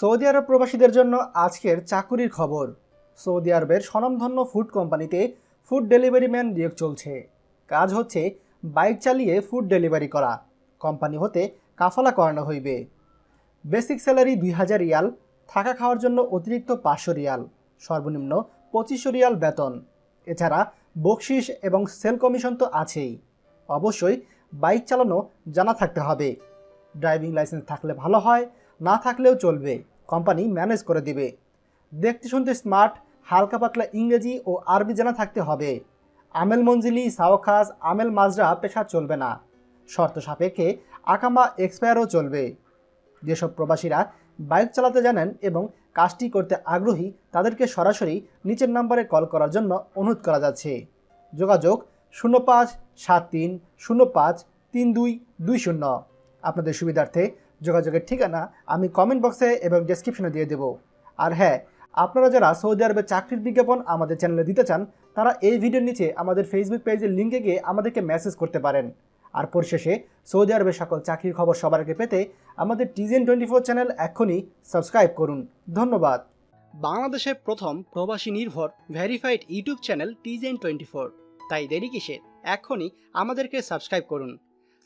Saudi আরব প্রবাসীদের জন্য আজকের চাকুরির খবর। সৌদি আরবের স্বনামধন্য ফুড কোম্পানিতে ফুড ডেলিভারি ম্যান নিয়োগ চলছে। কাজ হচ্ছে বাইক চালিয়ে ফুড ডেলিভারি করা। কোম্পানি হতে কাফলা করানো হইবে। বেসিক স্যালারি দুই হাজার রিয়াল, থাকা খাওয়ার জন্য অতিরিক্ত পাঁচশো রিয়াল, সর্বনিম্ন পঁচিশশো রিয়াল বেতন। এছাড়া বকশিস এবং সেল কমিশন তো আছেই। অবশ্যই বাইক চালানো জানা থাকতে হবে। ড্রাইভিং লাইসেন্স থাকলে ভালো হয়, না থাকলেও চলবে। কোম্পানি ম্যানেজ করে দিবে। দেখতে শুনতে স্মার্ট, হালকা পাতলা ইংরেজি ও আরবি জানা থাকতে হবে। আমেল মঞ্জিলি সাওখাস আমেল মাজরা পেশা চলবে না। শর্ত সাপেক্ষে আকামা এক্সপায়ারও চলবে। যেসব প্রবাসীরা বাইক চালাতে জানেন এবং কাজটি করতে আগ্রহী, তাদেরকে সরাসরি নিচের নাম্বারে কল করার জন্য অনুরোধ করা যাচ্ছে। যোগাযোগ শূন্য পাঁচ সাত তিন শূন্য পাঁচ তিন দুই দুই শূন্য। আপনাদের সুবিধার্থে যোগাযোগের ঠিকানা আমি কমেন্ট বক্সে এবং ডেসক্রিপশনে দিয়ে দেব। আর হ্যাঁ আপনারা যারা সৌদি আরবে চাকরির বিজ্ঞাপন আমাদের চ্যানেলে দিতে চান, তারা এই ভিডিওর নিচে আমাদের ফেসবুক পেজের লিঙ্কে গিয়ে আমাদেরকে মেসেজ করতে পারেন। আর পরিশেষে, সৌদি আরবের সকল চাকরির খবর সবার আগে পেতে আমাদের টিজেন টোয়েন্টি ফোর চ্যানেল এখনই সাবস্ক্রাইব করুন। ধন্যবাদ। বাংলাদেশের প্রথম প্রবাসী নির্ভর ভেরিফাইড ইউটিউব চ্যানেল টিজেন টোয়েন্টি ফোর তাই দেরি কিসের? এখনই আমাদেরকে সাবস্ক্রাইব করুন।